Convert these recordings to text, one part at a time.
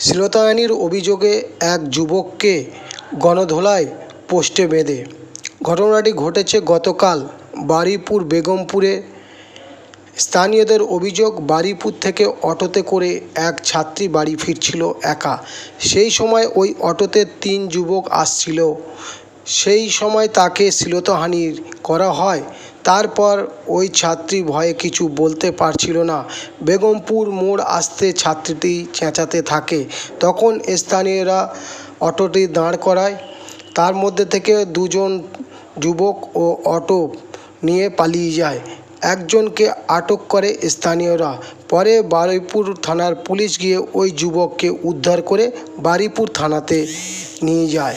শ্লীলতাহানির অভিযোগে এক যুবককে গণধোলায় পোস্টে বেঁধে। ঘটনাটি ঘটেছে গতকাল বারুইপুর বেগমপুরে। স্থানীয়দের অভিযোগ বারুইপুর থেকে অটোতে করে এক ছাত্রী বাড়ি ফিরছিল একা। সেই সময় ওই অটোতে তিন যুবক আসছিল। সেই সময় তাকে শ্লীলতাহানি করা হয়। তারপর ওই ছাত্রী ভয়ে কিছু বলতে পারছিল না। বেগমপুর মোড় আসতে ছাত্রীটি চেঁচাতে থাকে। তখন স্থানীয়রা অটোটি দাঁড় করায়। তার মধ্যে থেকে দুজন যুবক ও অটো নিয়ে পালিয়ে যায়। একজনকে আটক করে স্থানীয়রা। পরে বারুইপুর থানার পুলিশ গিয়ে ওই যুবককে উদ্ধার করে বারুইপুর থানাতে নিয়ে যায়।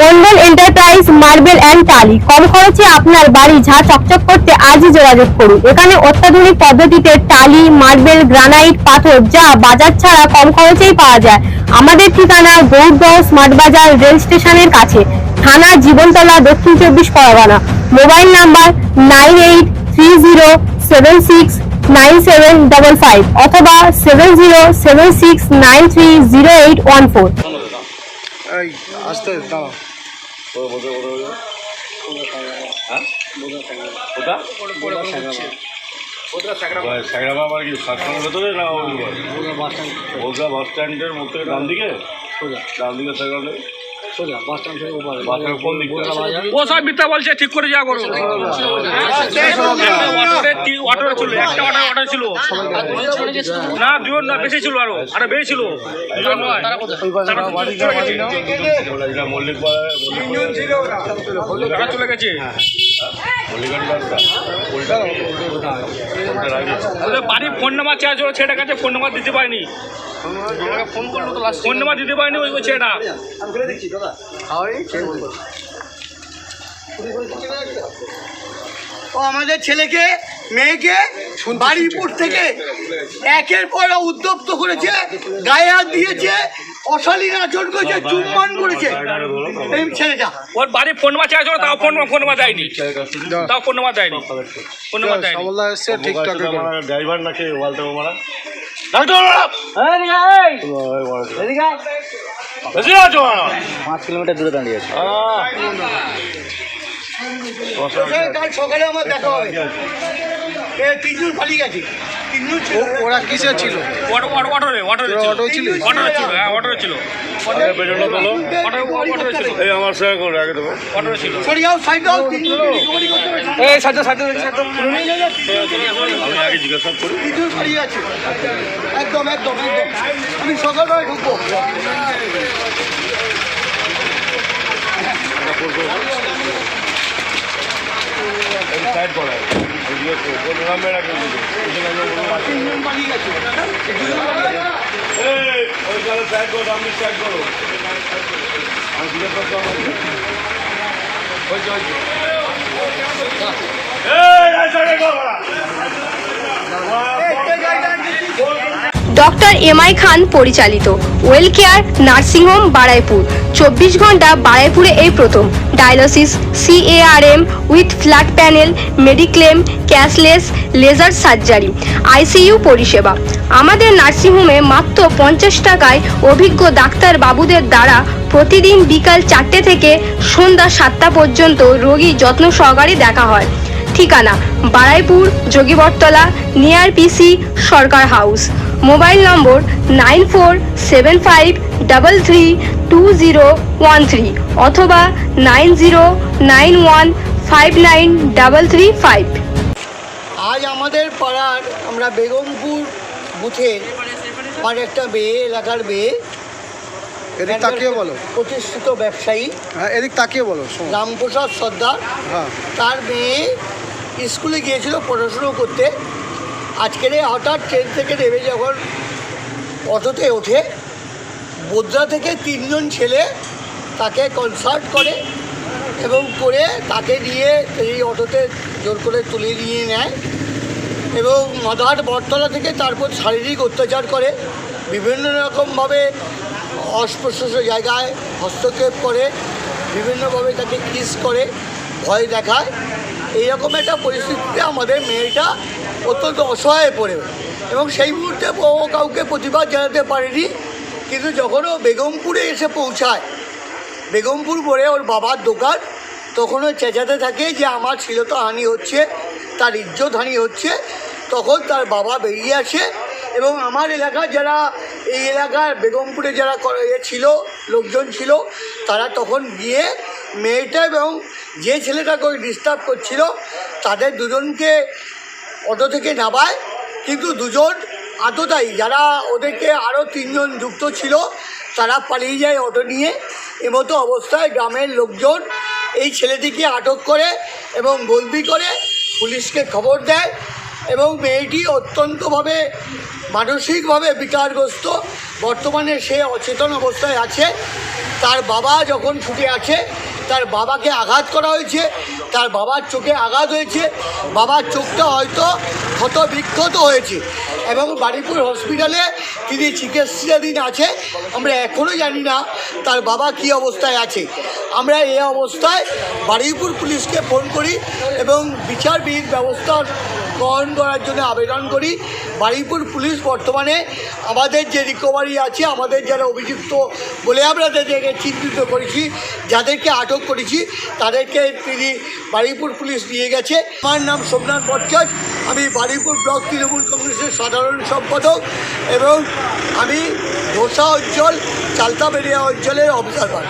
মন্ডল এন্টারপ্রাইজ মার্বেল অ্যান্ড টালি কম খরচে আপনার বাড়ি ঝা চকচক করতে আজই যোগাযোগ করুন। এখানে অত্যাধুনিক পদ্ধতিতে টালি মার্বেল গ্রানাইট পাথর যা বাজার ছাড়া কম খরচেই পাওয়া যায়। আমাদের ঠিকানা গৌরদহ স্মার্ট বাজার রেল স্টেশনের কাছে। থানা Jibantala, Dakshin Chabbish Pargana. Mobile number nine eight three zero seven six nine seven double five অথবা seven zero seven six nine three zero eight one four. এই আস্তে দাঁড়াও। সাইরামা আমার কি সাতখানের ভেতরে না বলকা বাস স্ট্যান্ডের মধ্যে ডান দিকে? ডান দিকে বাস স্ট্যান্ড মিথ্যা বলছে ঠিক করে যা করো একটা অটো অটো ছিল না দুজন না বেশি ছিল আরও আরও বেশি ছিল দুজন নয় এটা মল্লিক পাড়ায় তারা চলে গেছে বাড়ির ফোন নাম্বার চার্জ হলো ছেলেটার কাছে ফোন নাম্বার দিতে পারেনি ফোন করল তো ফোন নাম্বার দিতে পারেনি ওই ওই ছেলেটা ও আমাদের ছেলেকে মেয়েকে বাড়িপুর থেকে একের পর এক উদ্যপ্ত করেছে গায়ে হাত দিয়েছে অশালীন আচরণ করেছে চুম্বন করেছে। এই ছেলেটা। ওর বাড়ির ফোন হলো তাও ফোন ফোন নাম্বার দেয়নি। তাও ফোন নাম্বার দেয়নি। ফোন নাম্বার দেয়নি। ঠিকঠাক ড্রাইভার নাকি ওয়ালটা মারা পাঁচ কিলোমিটার দূরে দাঁড়িয়ে আছে। কাল সকালে আমার দেখা হবে। তিনজন পালিয়ে গেছে। ওরা কিসে ছিল? অটো ছিল। অটো ছিল? অটোরে ছিল হ্যাঁ অটোরে ছিল। পেছনে তোলো অটো অটোরে ছিল এই আমার সঙ্গে করে আগে দেবো অটোরে ছিল সরি যাও সাইড দাও তিনজন রিকভারি করতে হবে এই সাইডে সাইডে সাইডে আমি আগে জিজ্ঞাসা করি তিনজন পালিয়ে গেছে একদম একদম একদম আমি সকালবেলায় ঢুকবো সাইড করা ডক্টর এম আই খান পরিচালিত ওয়েল কেয়ার নার্সিংহোম বারাইপুর। চব্বিশ ঘণ্টা বারাইপুরে এই প্রথম। Dialysis C A R M with flat panel mediclaim cashless laser surgery ICU পরিষেবা। আমাদের নার্সিংহোমে মাত্র পঞ্চাশ টাকায় অভিজ্ঞ ডাক্তার বাবুদের দ্বারা প্রতিদিন বিকাল চারটে থেকে সন্ধ্যা সাতটা পর্যন্ত রোগী যত্ন সহকারে দেখা হয়। ঠিকানা, Baruipur Jogibortala near PC Sarkar house. Mobile number nine four seven five double three two zero one three অথবা nine zero nine one five nine double three five আজ আমাদের পাড়ার আমরা বেগমপুর বুথের আর একটা মেয়ে এলাকার মেয়ে। এদিক তাকিয়ে বলো। প্রতিষ্ঠিত ব্যবসায়ী। হ্যাঁ এদিক তাকিয়ে বলো রামপ্রসাদ সর্দার। হ্যাঁ। তার মেয়ে স্কুলে গিয়েছিল পড়াশুনো করতে। আজকের হঠাৎ ট্রেন থেকে নেমে যখন অটোতে ওঠে বোদ্রা থেকে তিনজন ছেলে তাকে কনসার্ট করে এবং করে তাকে দিয়ে এই অটোতে জোর করে তুলে নিয়ে নেয় এবং মাদার বটতলা থেকে তারপর শারীরিক অত্যাচার করে, বিভিন্ন রকমভাবে অস্পৃশ্য জায়গায় হস্তক্ষেপ করে, বিভিন্নভাবে তাকে কিস করে, ভয় দেখায়। এইরকম একটা পরিস্থিতিতে আমাদের মেয়েটা অত্যন্ত অসহায় পড়ে। এবং সেই মুহূর্তে কাউকে প্রতিবাদ জানাতে পারেনি। কিন্তু যখন ও বেগমপুরে এসে পৌঁছায়, বেগমপুর পরে ওর বাবার দোকান তখন ও চেঁচাতে থাকে যে আমার ছিল তো হানি হচ্ছে, তার ইজ্জত হানি হচ্ছে। তখন তার বাবা বেরিয়ে আসে এবং আমার এলাকার যারা, এই এলাকার বেগমপুরে যারা ছিল, লোকজন ছিল, তারা তখন গিয়ে মেয়েটা এবং যে ছেলেটাকে ওই ডিস্টার্ব করছিল, তাদের দুজনকে অটো থেকে নামায়। কিন্তু দুজন আততায়ী যারা ওদেরকে আরও তিনজন যুক্ত ছিল, তারা পালিয়ে যায় অটো নিয়ে। এমতো অবস্থায় গ্রামের লোকজন এই ছেলেটিকে আটক করে এবং বন্দি করে পুলিশকে খবর দেয় এবং মেয়েটি অত্যন্তভাবে মানসিকভাবে বিকারগ্রস্ত। বর্তমানে সে অচেতন অবস্থায় আছে। তার বাবা যখন ছুটে আছে তার বাবাকে আঘাত করা হয়েছে, তার বাবার চোখে আঘাত হয়েছে, বাবার চোখটা হয়তো ক্ষত বিক্ষত হয়েছে এবং বাড়িপুর হসপিটালে তিনি চিকিৎসাধীন আছে, আমরা এখনও জানি না তার বাবা কী অবস্থায় আছে। আমরা এই অবস্থায় বারুইপুর পুলিশকে ফোন করি এবং বিচারবিহীন ব্যবস্থা গ্রহণ করার জন্য আবেদন করি। বারুইপুর পুলিশ বর্তমানে আমাদের যে রিকভারি আছে, আমাদের যারা অভিযুক্ত বলে আমরা তাদেরকে চিহ্নিত করেছি, যাদেরকে আটক করেছি, তাদেরকে তিনি বারুইপুর পুলিশ নিয়ে গেছে। আমার নাম সোমনাথ ভট্টাচার্য আমি বারুইপুর ব্লক তৃণমূল কংগ্রেসের সাধারণ সম্পাদক এবং আমি ধোসা অঞ্চল চালতাবেরিয়া অঞ্চলের অবজারভার